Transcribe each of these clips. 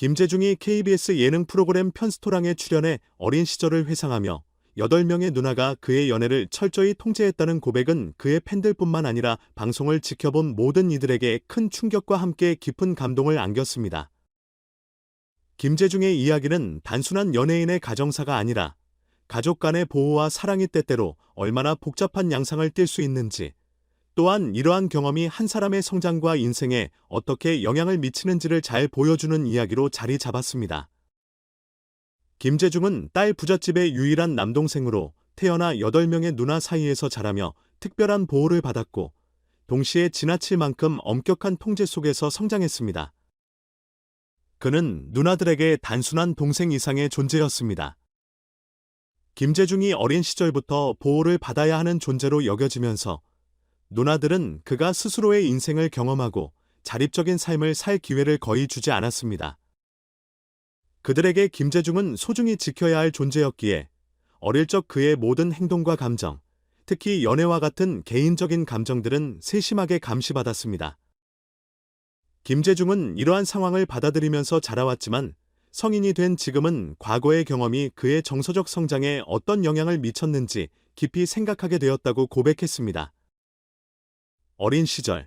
김재중이 KBS 예능 프로그램 편스토랑에 출연해 어린 시절을 회상하며 8명의 누나가 그의 연애를 철저히 통제했다는 고백은 그의 팬들뿐만 아니라 방송을 지켜본 모든 이들에게 큰 충격과 함께 깊은 감동을 안겼습니다. 김재중의 이야기는 단순한 연예인의 가정사가 아니라 가족 간의 보호와 사랑이 때때로 얼마나 복잡한 양상을 띌수 있는지, 또한 이러한 경험이 한 사람의 성장과 인생에 어떻게 영향을 미치는지를 잘 보여주는 이야기로 자리 잡았습니다. 김재중은 딸 부잣집의 유일한 남동생으로 태어나 8명의 누나 사이에서 자라며 특별한 보호를 받았고, 동시에 지나칠 만큼 엄격한 통제 속에서 성장했습니다. 그는 누나들에게 단순한 동생 이상의 존재였습니다. 김재중이 어린 시절부터 보호를 받아야 하는 존재로 여겨지면서 누나들은 그가 스스로의 인생을 경험하고 자립적인 삶을 살 기회를 거의 주지 않았습니다. 그들에게 김재중은 소중히 지켜야 할 존재였기에 어릴 적 그의 모든 행동과 감정, 특히 연애와 같은 개인적인 감정들은 세심하게 감시받았습니다. 김재중은 이러한 상황을 받아들이면서 자라왔지만 성인이 된 지금은 과거의 경험이 그의 정서적 성장에 어떤 영향을 미쳤는지 깊이 생각하게 되었다고 고백했습니다. 어린 시절,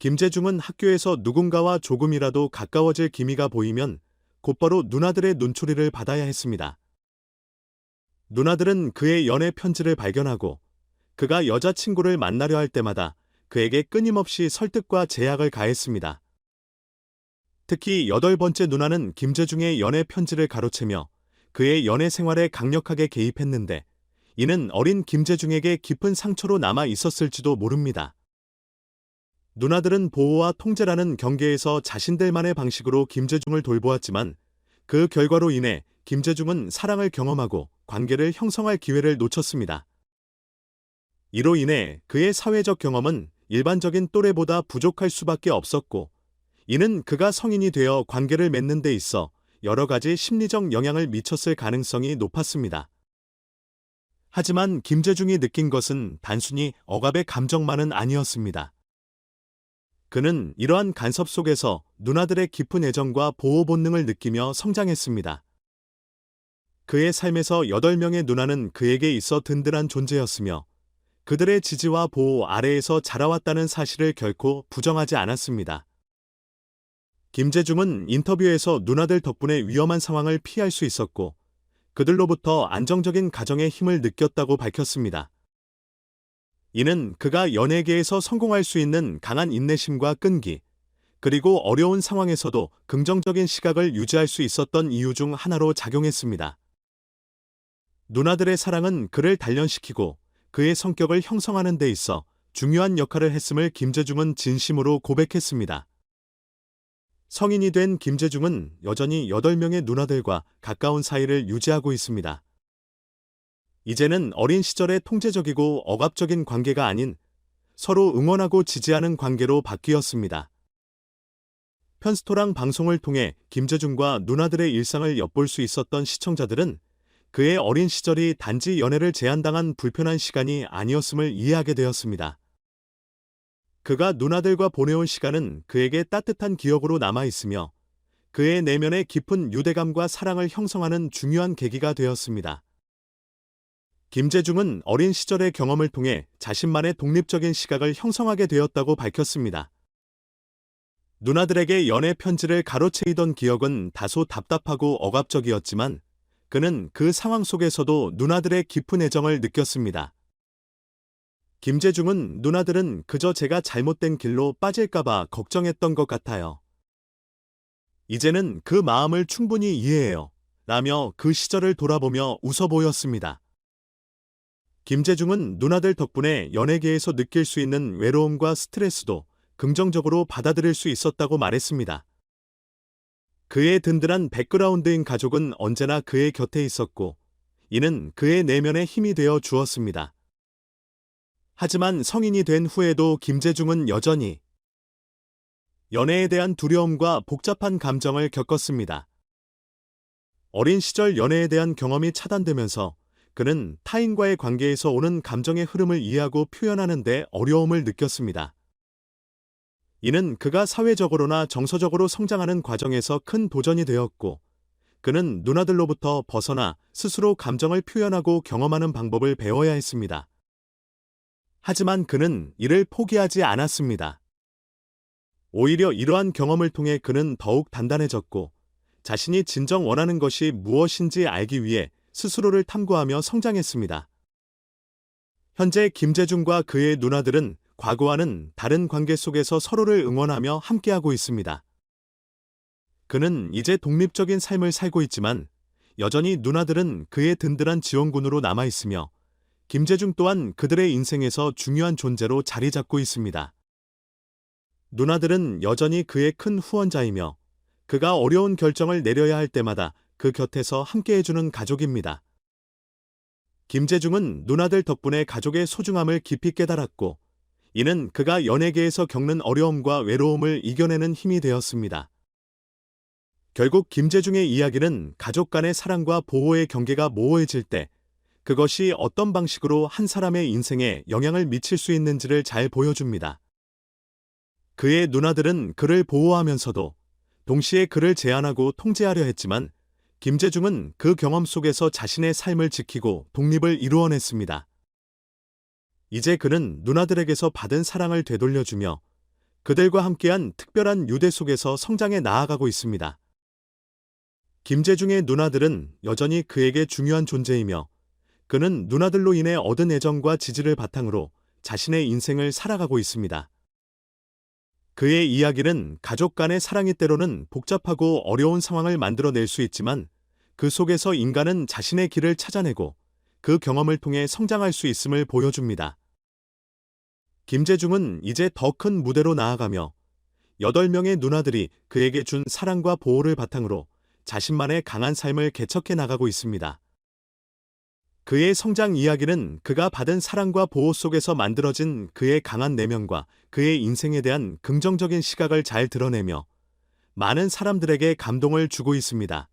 김재중은 학교에서 누군가와 조금이라도 가까워질 기미가 보이면 곧바로 누나들의 눈초리를 받아야 했습니다. 누나들은 그의 연애 편지를 발견하고 그가 여자친구를 만나려 할 때마다 그에게 끊임없이 설득과 제약을 가했습니다. 특히 여덟 번째 누나는 김재중의 연애 편지를 가로채며 그의 연애 생활에 강력하게 개입했는데 이는 어린 김재중에게 깊은 상처로 남아 있었을지도 모릅니다. 누나들은 보호와 통제라는 경계에서 자신들만의 방식으로 김재중을 돌보았지만 그 결과로 인해 김재중은 사랑을 경험하고 관계를 형성할 기회를 놓쳤습니다. 이로 인해 그의 사회적 경험은 일반적인 또래보다 부족할 수밖에 없었고 이는 그가 성인이 되어 관계를 맺는 데 있어 여러 가지 심리적 영향을 미쳤을 가능성이 높았습니다. 하지만 김재중이 느낀 것은 단순히 억압의 감정만은 아니었습니다. 그는 이러한 간섭 속에서 누나들의 깊은 애정과 보호 본능을 느끼며 성장했습니다. 그의 삶에서 8명의 누나는 그에게 있어 든든한 존재였으며 그들의 지지와 보호 아래에서 자라왔다는 사실을 결코 부정하지 않았습니다. 김재중은 인터뷰에서 누나들 덕분에 위험한 상황을 피할 수 있었고 그들로부터 안정적인 가정의 힘을 느꼈다고 밝혔습니다. 이는 그가 연예계에서 성공할 수 있는 강한 인내심과 끈기, 그리고 어려운 상황에서도 긍정적인 시각을 유지할 수 있었던 이유 중 하나로 작용했습니다. 누나들의 사랑은 그를 단련시키고 그의 성격을 형성하는 데 있어 중요한 역할을 했음을 김재중은 진심으로 고백했습니다. 성인이 된 김재중은 여전히 8명의 누나들과 가까운 사이를 유지하고 있습니다. 이제는 어린 시절의 통제적이고 억압적인 관계가 아닌 서로 응원하고 지지하는 관계로 바뀌었습니다. 편스토랑 방송을 통해 김재중과 누나들의 일상을 엿볼 수 있었던 시청자들은 그의 어린 시절이 단지 연애를 제한당한 불편한 시간이 아니었음을 이해하게 되었습니다. 그가 누나들과 보내온 시간은 그에게 따뜻한 기억으로 남아 있으며 그의 내면의 깊은 유대감과 사랑을 형성하는 중요한 계기가 되었습니다. 김재중은 어린 시절의 경험을 통해 자신만의 독립적인 시각을 형성하게 되었다고 밝혔습니다. 누나들에게 연애 편지를 가로채이던 기억은 다소 답답하고 억압적이었지만 그는 그 상황 속에서도 누나들의 깊은 애정을 느꼈습니다. 김재중은 누나들은 그저 제가 잘못된 길로 빠질까봐 걱정했던 것 같아요. 이제는 그 마음을 충분히 이해해요. 라며 그 시절을 돌아보며 웃어 보였습니다. 김재중은 누나들 덕분에 연예계에서 느낄 수 있는 외로움과 스트레스도 긍정적으로 받아들일 수 있었다고 말했습니다. 그의 든든한 백그라운드인 가족은 언제나 그의 곁에 있었고, 이는 그의 내면에 힘이 되어 주었습니다. 하지만 성인이 된 후에도 김재중은 여전히 연애에 대한 두려움과 복잡한 감정을 겪었습니다. 어린 시절 연애에 대한 경험이 차단되면서 그는 타인과의 관계에서 오는 감정의 흐름을 이해하고 표현하는 데 어려움을 느꼈습니다. 이는 그가 사회적으로나 정서적으로 성장하는 과정에서 큰 도전이 되었고, 그는 누나들로부터 벗어나 스스로 감정을 표현하고 경험하는 방법을 배워야 했습니다. 하지만 그는 이를 포기하지 않았습니다. 오히려 이러한 경험을 통해 그는 더욱 단단해졌고, 자신이 진정 원하는 것이 무엇인지 알기 위해 스스로를 탐구하며 성장했습니다. 현재 김재중과 그의 누나들은 과거와는 다른 관계 속에서 서로를 응원하며 함께하고 있습니다. 그는 이제 독립적인 삶을 살고 있지만 여전히 누나들은 그의 든든한 지원군으로 남아 있으며 김재중 또한 그들의 인생에서 중요한 존재로 자리 잡고 있습니다. 누나들은 여전히 그의 큰 후원자이며 그가 어려운 결정을 내려야 할 때마다 그 곁에서 함께해주는 가족입니다. 김재중은 누나들 덕분에 가족의 소중함을 깊이 깨달았고, 이는 그가 연예계에서 겪는 어려움과 외로움을 이겨내는 힘이 되었습니다. 결국 김재중의 이야기는 가족 간의 사랑과 보호의 경계가 모호해질 때, 그것이 어떤 방식으로 한 사람의 인생에 영향을 미칠 수 있는지를 잘 보여줍니다. 그의 누나들은 그를 보호하면서도 동시에 그를 제한하고 통제하려 했지만 김재중은 그 경험 속에서 자신의 삶을 지키고 독립을 이루어냈습니다. 이제 그는 누나들에게서 받은 사랑을 되돌려주며 그들과 함께한 특별한 유대 속에서 성장해 나아가고 있습니다. 김재중의 누나들은 여전히 그에게 중요한 존재이며 그는 누나들로 인해 얻은 애정과 지지를 바탕으로 자신의 인생을 살아가고 있습니다. 그의 이야기는 가족 간의 사랑이 때로는 복잡하고 어려운 상황을 만들어낼 수 있지만 그 속에서 인간은 자신의 길을 찾아내고 그 경험을 통해 성장할 수 있음을 보여줍니다. 김재중은 이제 더 큰 무대로 나아가며 8명의 누나들이 그에게 준 사랑과 보호를 바탕으로 자신만의 강한 삶을 개척해 나가고 있습니다. 그의 성장 이야기는 그가 받은 사랑과 보호 속에서 만들어진 그의 강한 내면과 그의 인생에 대한 긍정적인 시각을 잘 드러내며 많은 사람들에게 감동을 주고 있습니다.